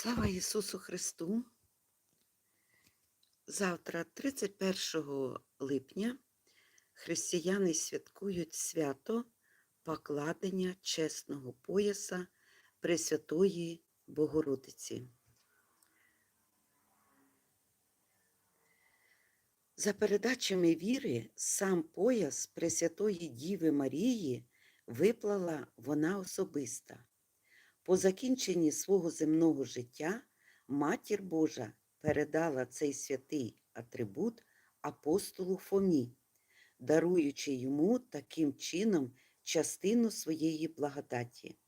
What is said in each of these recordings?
Слава Ісусу Христу! Завтра, 31 липня, християни святкують свято покладення чесного пояса Пресвятої Богородиці. За передачами віри, сам пояс Пресвятої Діви Марії виплала вона особиста. По закінченні свого земного життя Матір Божа передала цей святий атрибут апостолу Фомі, даруючи йому таким чином частину своєї благодаті.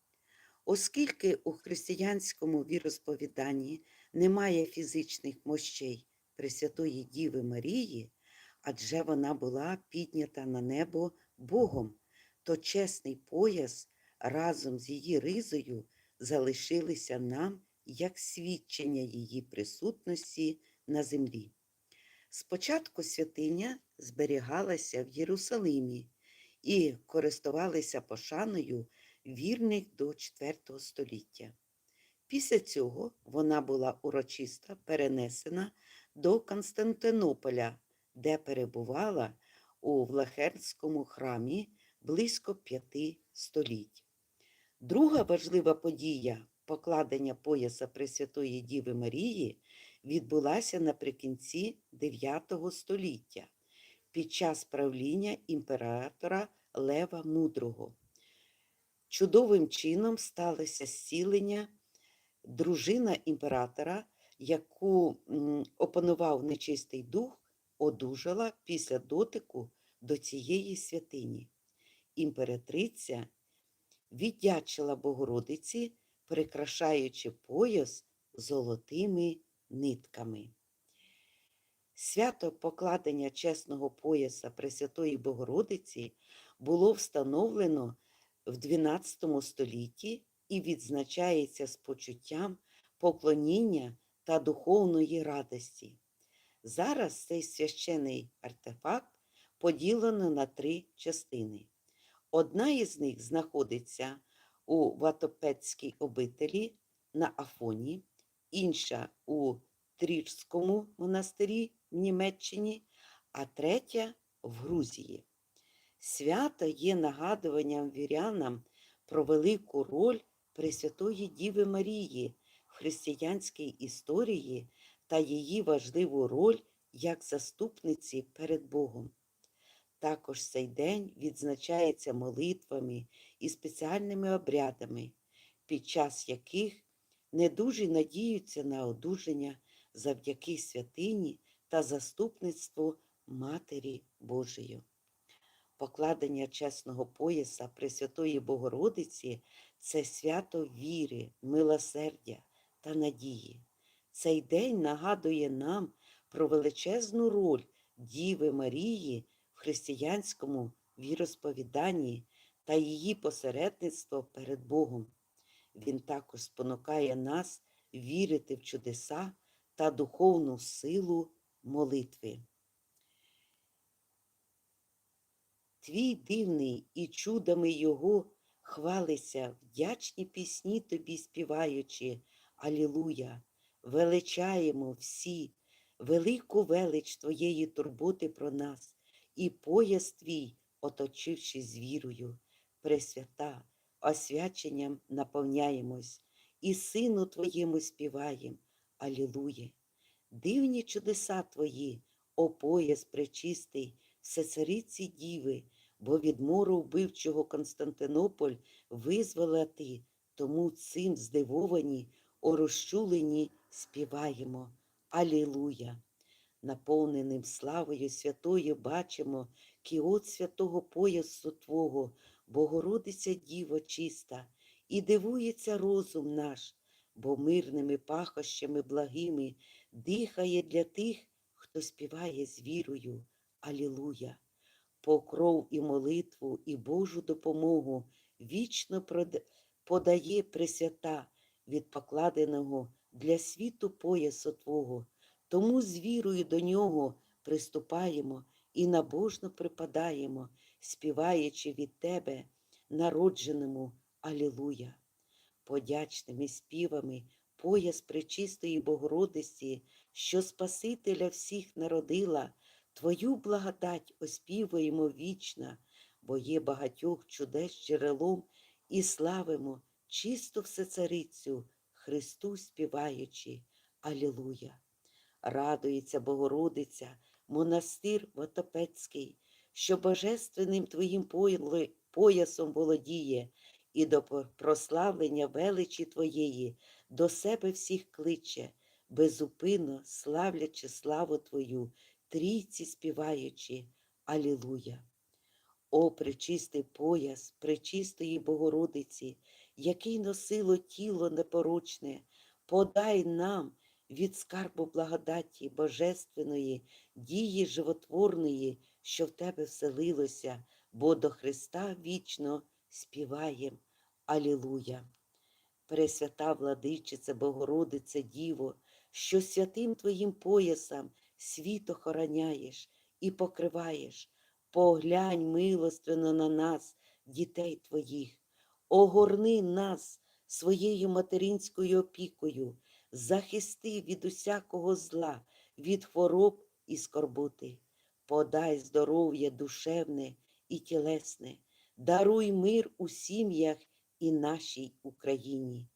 Оскільки у християнському віросповіданні немає фізичних мощей Пресвятої Діви Марії, адже вона була піднята на небо Богом, то чесний пояс разом з її ризою залишилися нам як свідчення її присутності на землі. Спочатку святиня зберігалася в Єрусалимі і користувалися пошаною вірних до IV століття. Після цього вона була урочисто перенесена до Константинополя, де перебувала у Влахернському храмі близько п'яти століть. Друга важлива подія покладення пояса Пресвятої Діви Марії відбулася наприкінці IX століття під час правління імператора Лева Мудрого. Чудовим чином сталося зцілення дружина імператора, яку опанував нечистий дух, одужала після дотику до цієї святині. Імператриця віддячила Богородиці, прикрашаючи пояс золотими нитками. Свято покладення чесного пояса Пресвятої Богородиці було встановлено в XII столітті і відзначається з почуттям поклоніння та духовної радості. Зараз цей священий артефакт поділено на три частини. Одна із них знаходиться у Ватопецькій обителі на Афоні, інша у Трірському монастирі в Німеччині, а третя в Грузії. Свято є нагадуванням вірянам про велику роль Пресвятої Діви Марії в християнській історії та її важливу роль як заступниці перед Богом. Також цей день відзначається молитвами і спеціальними обрядами, під час яких недужі надіються на одужання завдяки святині та заступництву Матері Божої. Покладення чесного пояса Пресвятої Богородиці це свято віри, милосердя та надії. Цей день нагадує нам про величезну роль Діви Марії християнському віросповіданні та її посередництво перед Богом. Він також спонукає нас вірити в чудеса та духовну силу молитви. Твій дивний і чудами Його хвалися, вдячні пісні тобі співаючи, Алілуя, величаємо всі, велику велич Твоєї турботи про нас і пояс твій, оточивши з вірою, пресвята, освяченням наповняємось, і Сину Твоєму співаєм, Алілує. Дивні чудеса Твої, о пояс пречистий, всецариці діви, бо від мору вбивчого Константинополь визвала ти, тому цим здивовані, о розчулені співаємо. Алілуя! Наповненим славою святою бачимо кіот святого поясу Твого, Богородиця Діво чиста, і дивується розум наш, бо мирними пахощами благими дихає для тих, хто співає з вірою. Алілуя! Покров і молитву, і Божу допомогу вічно подає Пресвята від покладеного для світу поясу Твого. Тому з вірою до нього приступаємо і набожно припадаємо, співаючи від Тебе, народженому Алілуя. Подячними співами пояс пречистої Богородиці, що Спасителя всіх народила, Твою благодать оспівуємо вічна, бо є багатьох чудес джерелом, і славимо чисту всецарицю, Христу співаючи. Алілуя! Радується Богородиця, монастир Ватопецький, що божественним твоїм поясом володіє, і до прославлення величі Твоєї до себе всіх кличе, безупинно славлячи славу Твою, трійці співаючи. Алілуя! О, пречистий пояс, пречистої Богородиці, який носило тіло непорочне, подай нам від скарбу благодаті Божественної, дії животворної, що в тебе вселилося, бо до Христа вічно співаєм. Алілуя! Пресвята владичице, Богородице Діво, що святим Твоїм поясом світ охороняєш і покриваєш, поглянь милостивно на нас, дітей Твоїх, огорни нас своєю материнською опікою, захисти від усякого зла, від хвороб і скорботи. Подай здоров'я душевне і тілесне, даруй мир у сім'ях і нашій Україні.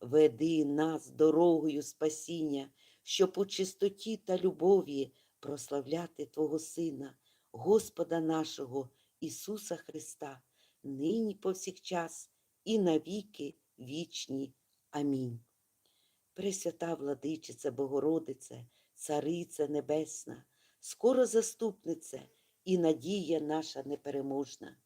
Веди нас дорогою спасіння, щоб у чистоті та любові прославляти Твого Сина, Господа нашого Ісуса Христа, нині повсякчас і навіки вічні. Амінь. Пресвята владичице Богородице, Царице Небесна, скоро заступнице і надія наша непереможна.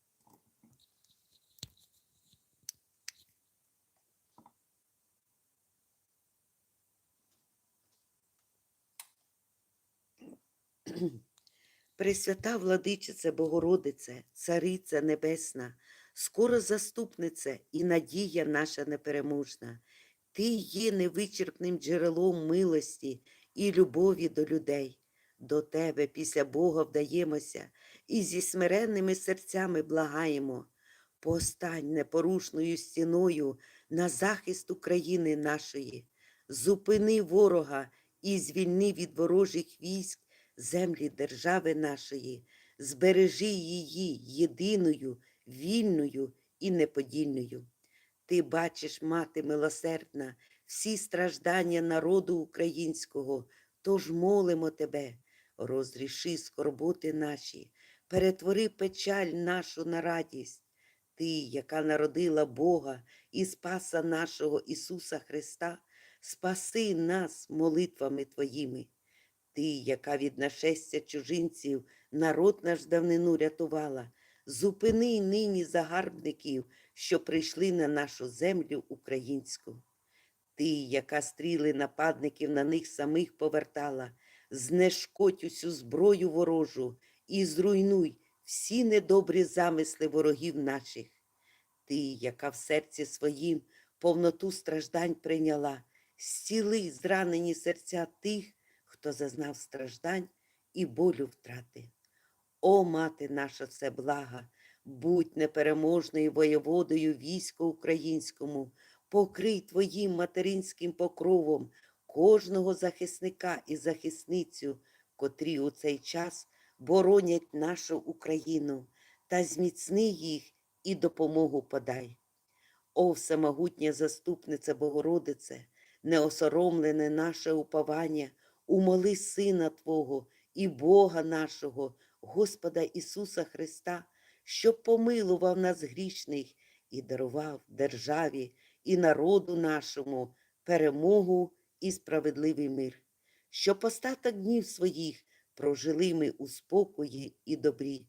Пресвята владичице Богородице, Царице Небесна, скоро заступнице і надія наша непереможна. Ти є невичерпним джерелом милості і любові до людей. До тебе після Бога вдаємося і зі смиренними серцями благаємо. Постань непорушною стіною на захист України нашої. Зупини ворога і звільни від ворожих військ землі держави нашої, збережи її єдиною, вільною і неподільною. Ти бачиш, мати милосердна, всі страждання народу українського, тож молимо тебе, розріши скорботи наші, перетвори печаль нашу на радість. Ти, яка народила Бога і Спаса нашого Ісуса Христа, спаси нас молитвами Твоїми. Ти, яка від нашестя чужинців народ наш давнину рятувала, зупини нині загарбників, що прийшли на нашу землю українську. Ти, яка стріли нападників на них самих повертала, знешкодь усю зброю ворожу і зруйнуй всі недобрі замисли ворогів наших. Ти, яка в серці своїм повноту страждань прийняла, зціли зранені серця тих, хто зазнав страждань і болю втрати. О, мати наша всеблага, будь непереможною воєводою війську українському, покрий твоїм материнським покровом кожного захисника і захисницю, котрі у цей час боронять нашу Україну, та зміцни їх і допомогу подай. О, всемогутня заступниця Богородице, неосоромлене наше уповання, умоли Сина Твого і Бога нашого, Господа Ісуса Христа, щоб помилував нас грішних і дарував державі і народу нашому перемогу і справедливий мир, щоб остаток днів своїх прожили ми у спокої і добрі,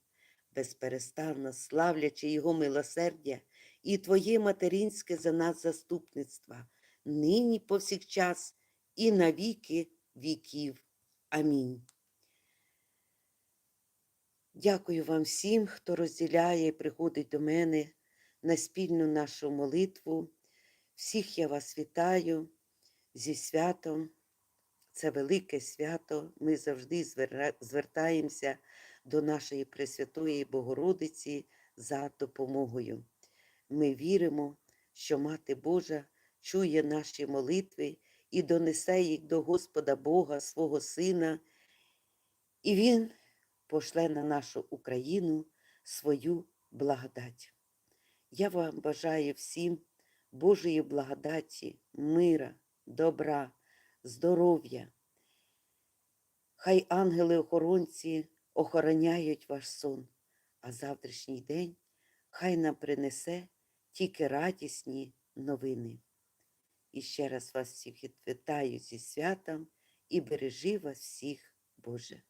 безперестанно славлячи Його милосердя і Твоє материнське за нас заступництво, нині повсякчас і навіки віків. Амінь. Дякую вам всім, хто розділяє і приходить до мене на спільну нашу молитву. Всіх я вас вітаю зі святом. Це велике свято. Ми завжди звертаємося до нашої Пресвятої Богородиці за допомогою. Ми віримо, що Мати Божа чує наші молитви і донесе їх до Господа Бога, свого Сина, і Він пошле на нашу Україну свою благодать. Я вам бажаю всім Божої благодаті, мира, добра, здоров'я. Хай ангели-охоронці охороняють ваш сон, а завтрашній день хай нам принесе тільки радісні новини. І ще раз вас всіх вітаю зі святом і бережи вас всіх, Боже.